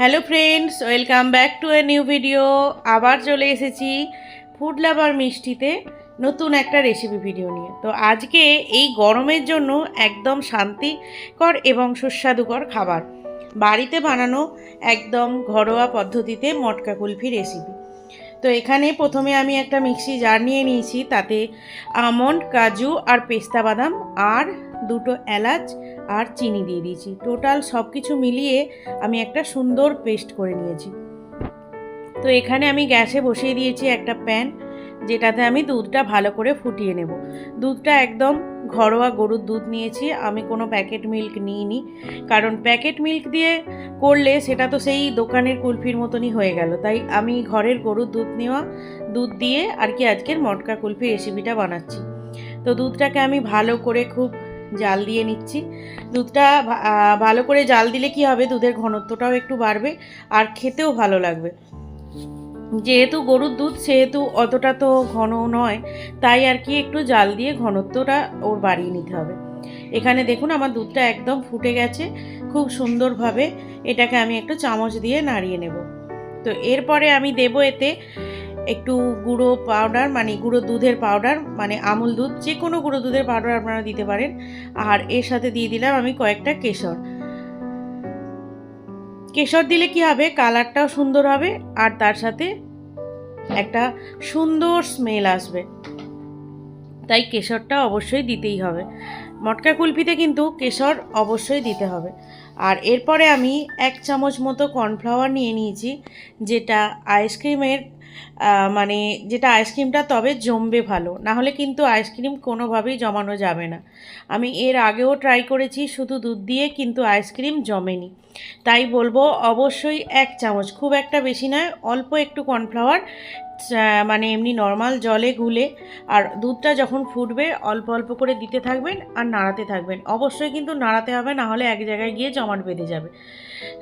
Hello friends welcome back to a new video আবার চলে এসেছি ফুড লাভার মিষ্টিতে নতুন একটা রেসিপি ভিডিও নিয়ে। তো আজকে এই গরমের জন্য একদম শান্তিকর এবং সুস্বাদুকর খাবার। বাড়িতে বানানো একদম ঘরোয়া পদ্ধতিতে মটকা কুলফি রেসিপি তো এখানে প্রথমে আমি একটা মিক্সি জার নিয়ে নিয়েছি, তাতে আমন্ড, কাজু আর পেস্তা বাদাম আর দুটো এলাচ আর চিনি দিয়ে দিয়েছি। টোটাল সব কিছু মিলিয়ে আমি একটা সুন্দর পেস্ট করে নিয়েছি। তো এখানে আমি গ্যাসে বসিয়ে দিয়েছি একটা প্যান যেটাতে আমি দুধটা ভালো করে ফুটিয়ে নেব। দুধটা একদম ঘরোয়া গরুর দুধ নিয়েছি। আমি কোনো প্যাকেট মিল্ক নিইনি। কারণ প্যাকেট মিল্ক দিয়ে করলে সেটা তো সেই দোকানের কুলফির মতনই হয়ে গেল। তাই আমি ঘরের গরুর দুধ নেওয়া, দুধ দিয়ে আর কি আজকের মটকা কুলফি রেসিপিটা বানাচ্ছি। তো দুধটাকে আমি ভালো করে খুব জাল দিয়ে নিচ্ছি। দুধটা ভালো করে জাল দিলে কি হবে? দুধের ঘনত্বটাও একটু বাড়বে আর খেতেও ভালো লাগবে। যেহেতু গরুর দুধ, সেহেতু অতটা তো ঘন নয়, তাই আর কি একটু জাল দিয়ে ঘনত্বটা ওর বাড়িয়ে নিতে হবে। এখানে দেখুন আমার দুধটা একদম ফুটে গেছে, খুব সুন্দরভাবে। এটাকে আমি একটু চামচ দিয়ে নাড়িয়ে নেব। তো এরপরে আমি দেব এতে একটু গুঁড়ো পাউডার মানে গুঁড়ো দুধের পাউডার মানে আমুল দুধ যে কোনো গুঁড়ো দুধের পাউডার আপনারা দিতে পারেন। আর এর সাথে দিয়ে দিলাম আমি কয়েকটা কেশর। কেশর দিলে কি হবে? কালারটাও সুন্দর হবে, আর তার সাথে একটা সুন্দর স্মেল আসবে। তাই কেশরটা অবশ্যই দিতেই হবে। মটকা কুলফিতে কিন্তু কেশর অবশ্যই দিতে হবে। আর এরপরে আমি এক চামচ মতো কর্নফ্লাওয়ার নিয়ে নিয়েছি, যেটা আইসক্রিমের মানে যেটা আইসক্রিমটা তবে জমবে ভালো। না হলে কিন্তু আইসক্রিম কোনোভাবেই জমানো যাবে না। আমি এর আগেও ট্রাই করেছি, শুধু দুধ দিয়ে কিন্তু আইসক্রিম জমেনি। তাই বলব অবশ্যই এক চামচ, খুব একটা বেশি নয়, অল্প একটু কর্নফ্লাওয়ার মানে এমনি নর্মাল জলে গুলে, আর দুধটা যখন ফুটবে, অল্প অল্প করে দিতে থাকবেন আর নাড়াতে থাকবেন। অবশ্যই কিন্তু নাড়াতে হবে না হলে এক জায়গায় গিয়ে জমাট বেঁধে যাবে।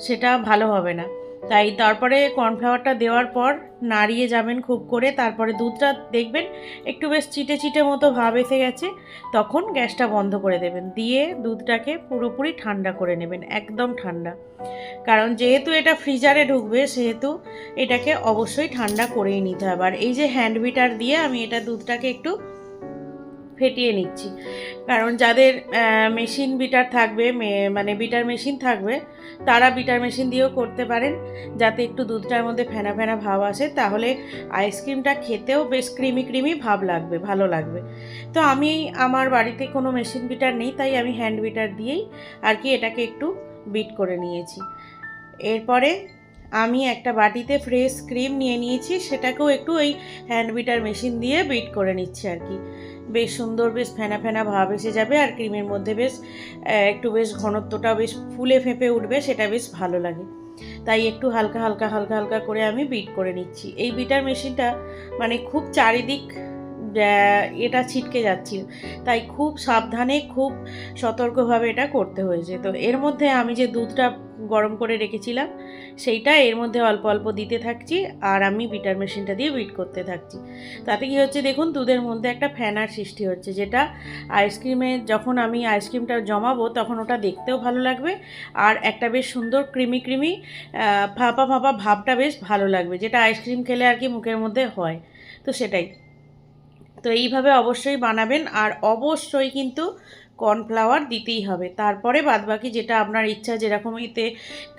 সেটা ভালো হবে না। তাই তারপরে কর্নফ্লাওয়ারটা দেওয়ার পর নাড়িয়ে যাবেন খুব করে, তারপরে দুধটা দেখবেন একটু বেশ চিটে চিটে মতো ভাব এসে গেছে, তখন গ্যাসটা বন্ধ করে দেবেন। দিয়ে দুধটাকে পুরোপুরি ঠান্ডা করে নেবেন, একদম ঠান্ডা। কারণ যেহেতু এটা ফ্রিজারে ঢুকবে, সেহেতু এটাকে অবশ্যই ঠান্ডা করেই নিতে হবে। আর এই যে হ্যান্ড বিটার দিয়ে আমি এটা দুধটাকে একটু ফেটিয়ে নিচ্ছি। কারণ যাদের মেশিন বিটার থাকবে মানে বিটার মেশিন থাকবে, তারা বিটার মেশিন দিয়েও করতে পারেন। যাতে একটু দুধটার মধ্যে ফেনা ফেনা ভাব আসে, তাহলে আইসক্রিমটা খেতেও বেশ ক্রিমি ক্রিমি ভাব লাগবে, ভালো লাগবে। তো আমি আমার বাড়িতে কোনো মেশিন বিটার নেই, তাই আমি হ্যান্ড বিটার দিয়েই আর কি এটাকে একটু বিট করে নিয়েছি। এরপরে আমি একটা বাটিতে ফ্রেশ ক্রিম নিয়ে নিয়েছি, সেটাকেও একটু ওই হ্যান্ড বিটার মেশিন দিয়ে বিট করে নিচ্ছি আর কি। বেশ সুন্দর, বেশ ফেনা ফেনা ভাব এসে যাবে আর ক্রিমের মধ্যে বেশ একটু বেশ ঘনত্বটা বেশ ফুলে ফেঁপে উঠবে, সেটা বেশ ভালো লাগে। তাই একটু হালকা হালকা হালকা হালকা করে আমি বিট করে নিচ্ছি। এই বিটার মেশিনটা মানে খুব চারিদিক এটা ছিটকে যাচ্ছিল। তাই খুব সাবধানে, খুব সতর্কভাবে এটা করতে হয়েছে। তো এর মধ্যে আমি যে দুধটা গরম করে রেখেছিলাম, সেইটা এর মধ্যে অল্প অল্প দিতে থাকছি আর আমি বিটার মেশিনটা দিয়ে বিট করতে থাকছি। তাতে কি হচ্ছে দেখুন, দুধের মধ্যে একটা ফ্যানার সৃষ্টি হচ্ছে, যেটা আইসক্রিমে যখন আমি আইসক্রিমটা জমাবো তখন ওটা দেখতেও ভালো লাগবে আর একটা বেশ সুন্দর ক্রিমি ক্রিমি ফাঁপা ফাঁপা ভাবটা বেশ ভালো লাগবে, যেটা আইসক্রিম খেলে আর কি মুখের মধ্যে হয়। তো সেটাই। তো এইভাবে অবশ্যই বানাবেন আর অবশ্যই কিন্তু কর্নফ্লাওয়ার দিতেই হবে। তারপরে বাদবাকি যেটা আপনার ইচ্ছা, যেরকম এতে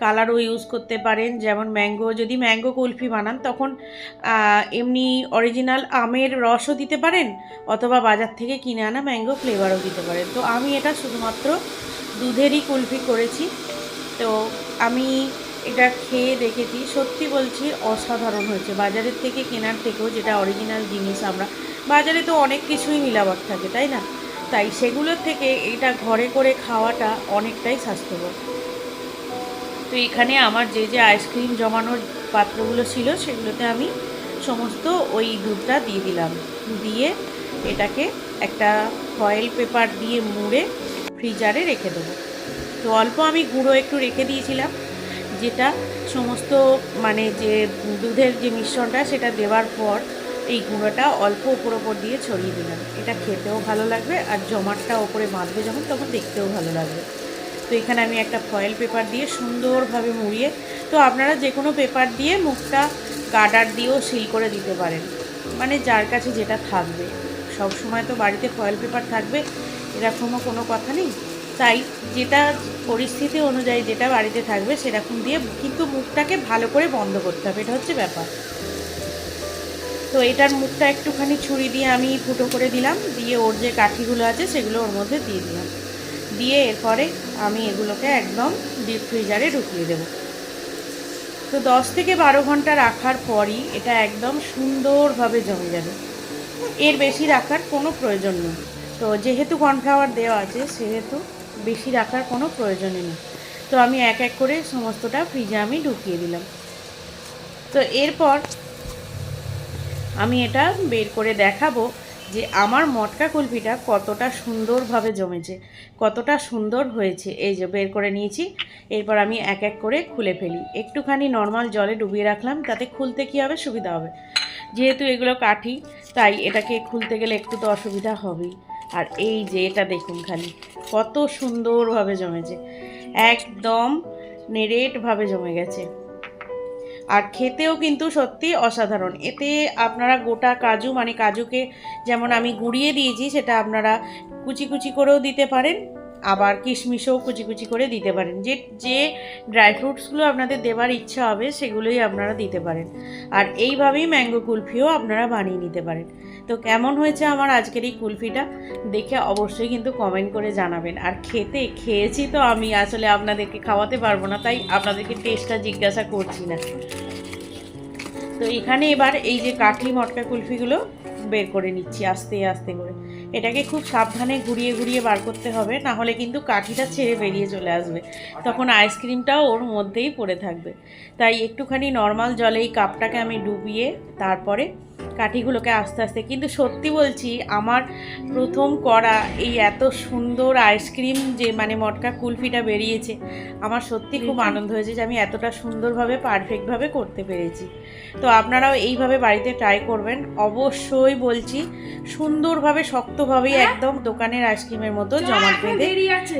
কালারও ইউজ করতে পারেন, যেমন ম্যাঙ্গো, যদি ম্যাঙ্গো কুলফি বানান তখন এমনি অরিজিনাল আমের রসও দিতে পারেন অথবা বাজার থেকে কিনে আনা ম্যাঙ্গো ফ্লেভারও দিতে পারেন। তো আমি এটা শুধুমাত্র দুধেরই কুলফি করেছি। তো আমি এটা খেয়ে দেখেছি, সত্যি বলছি অসাধারণ হয়েছে। বাজারের থেকে কেনার থেকেও যেটা অরিজিনাল জিনিস আমরা বাজারে তো অনেক কিছুই মিলাবট থাকে, তাই না? তাই সেগুলোর থেকে এটা ঘরে করে খাওয়াটা অনেকটাই স্বাস্থ্যকর। তো এখানে আমার যে যে আইসক্রিম জমানোর পাত্রগুলো ছিল, সেগুলোতে আমি সমস্ত ওই দুধটা দিয়ে দিলাম। দিয়ে এটাকে একটা ফয়েল পেপার দিয়ে মুড়ে ফ্রিজারে রেখে দেবো। তো অল্প আমি গুঁড়ো একটু রেখে দিয়েছিলাম, যেটা সমস্ত মানে যে দুধের যে মিশ্রণটা, সেটা দেওয়ার পর এই গুঁড়োটা অল্প ওপর ওপর দিয়ে ছড়িয়ে দিলাম। এটা খেতেও ভালো লাগবে আর জমাটটা ওপরে বাঁধবে যখন, তখন দেখতেও ভালো লাগবে। তো এখানে আমি একটা ফয়েল পেপার দিয়ে সুন্দরভাবে মুড়িয়ে, তো আপনারা যে কোনো পেপার দিয়ে মুখটা গার্ডার দিয়েও সিল করে দিতে পারেন। মানে যার কাছে যেটা থাকবে। সব সময় তো বাড়িতে ফয়েল পেপার থাকবে, এরকমও কোনো কথা নেই। তাই যেটা পরিস্থিতি অনুযায়ী যেটা বাড়িতে থাকবে সেরকম দিয়ে কিন্তু মুখটাকে ভালো করে বন্ধ করতে হবে। এটা হচ্ছে ব্যাপার। তো এটার মুখটা একটুখানি ছুরি দিয়ে আমি ফুটো করে দিলাম, দিয়ে ওর যে কাঠিগুলো আছে সেগুলো ওর মধ্যে দিয়ে দিলাম। দিয়ে এরপরে আমি এগুলোকে একদম ডিপ ফ্রিজারে ঢুকিয়ে দেবো। তো দশ থেকে বারো ঘণ্টা রাখার পরই এটা একদম সুন্দরভাবে জমে যাবে। এর বেশি রাখার কোনো প্রয়োজন নেই। তো যেহেতু কর্নফ্লাওয়ার দেওয়া আছে, সেহেতু বেশি রাখার কোনো প্রয়োজনই নেই। তো আমি এক এক করে সমস্তটা ফ্রিজে আমি ঢুকিয়ে দিলাম। তো এরপর আমি এটা বের করে দেখাবো যে আমার মটকা কুলফিটা কতটা সুন্দরভাবে জমেছে, কতটা সুন্দর হয়েছে। এই যে বের করে নিয়েছি, এরপর আমি এক এক করে খুলে ফেলি। একটুখানি নর্মাল জলে ডুবিয়ে রাখলাম, তাতে খুলতে কী হবে? সুবিধা হবে। যেহেতু এগুলো কাঠি, তাই এটাকে খুলতে গেলে একটু তো অসুবিধা হবেই। আর এই যে এটা দেখুন খালি, কত সুন্দরভাবে জমেছে। একদম নেড়েটভাবে জমে গেছে। আর খেতেও কিন্তু সত্যি অসাধারণ। এতে আপনারা গোটা কাজু মানে কাজুকে যেমন আমি গুঁড়িয়ে দিয়েছি, সেটা আপনারা কুচি কুচি করেও দিতে পারেন। আবার কিশমিশও কুচি কুচি করে দিতে পারেন। যে যে ড্রাই ফ্রুটসগুলো আপনাদের দেওয়ার ইচ্ছা হবে, সেগুলোই আপনারা দিতে পারেন। আর এইভাবেই ম্যাঙ্গো কুলফিও আপনারা বানিয়ে নিতে পারেন। তো কেমন হয়েছে আমার আজকের এই কুলফিটা? দেখে অবশ্যই কিন্তু কমেন্ট করে জানাবেন। আর খেতে, খেয়েছি তো আমি, আসলে আপনাদেরকে খাওয়াতে পারব না, তাই আপনাদেরকে টেস্টটা জিজ্ঞাসা করছি না। তো এখানে এবার এই যে কাঠি মটকা কুলফিগুলো বের করে নিচ্ছি আস্তে আস্তে করে। এটাকে খুব সাবধানে ঘুরিয়ে ঘুরিয়ে বার করতে হবে, না হলে কিন্তু কাঠিটা ছেড়ে বেরিয়ে চলে আসবে। তখন আইসক্রিমটাও ওর মধ্যেই পড়ে থাকবে। তাই একটুখানি নর্মাল জলে এই কাপটাকে আমি ডুবিয়ে তারপরে কাঠিগুলোকে আস্তে আস্তে। কিন্তু সত্যি বলছি আমার প্রথম করা এই এত সুন্দর আইসক্রিম যে মানে মটকা কুলফিটা বেরিয়েছে আমার সত্যি খুব আনন্দ হয়েছে যে আমি এতটা সুন্দরভাবে পারফেক্টভাবে করতে পেরেছি। তো আপনারাও এইভাবে বাড়িতে ট্রাই করবেন। অবশ্যই বলছি সুন্দরভাবে শক্তভাবে একদম দোকানের আইসক্রিমের মতো জমা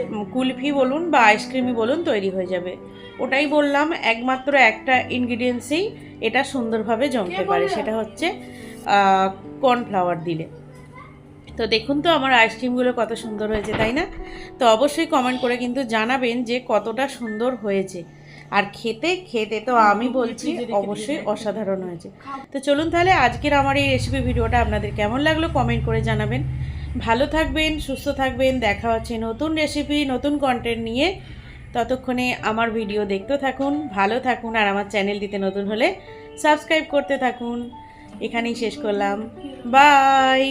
উম, কুলফি বলুন বা আইসক্রিমই বলুন তৈরি হয়ে যাবে। ওটাই বললাম একমাত্র একটা ইনগ্রিডিয়েন্টসেই এটা সুন্দরভাবে জমতে পারে। সেটা হচ্ছে কর্নফ্লাওয়ার দিলে। তো দেখুন তো আমার আইসক্রিমগুলো কত সুন্দর হয়েছে তাই না? তো অবশ্যই কমেন্ট করে কিন্তু জানাবেন যে কতটা সুন্দর হয়েছে। আর খেতে খেতে তো আমি বলছি অবশ্যই অসাধারণ হয়েছে। তো চলুন তাহলে আজকের আমার এই রেসিপি ভিডিওটা আপনাদের কেমন লাগল কমেন্ট করে জানাবেন। ভালো থাকবেন সুস্থ থাকবেন দেখা হচ্ছে নতুন রেসিপি নতুন কন্টেন্ট নিয়ে। ততক্ষণে আমার ভিডিও দেখতে থাকুন ভালো থাকুন আর আমার চ্যানেলটিতে নতুন হলে সাবস্ক্রাইব করতে থাকুন। এখানেই শেষ করলাম। বাই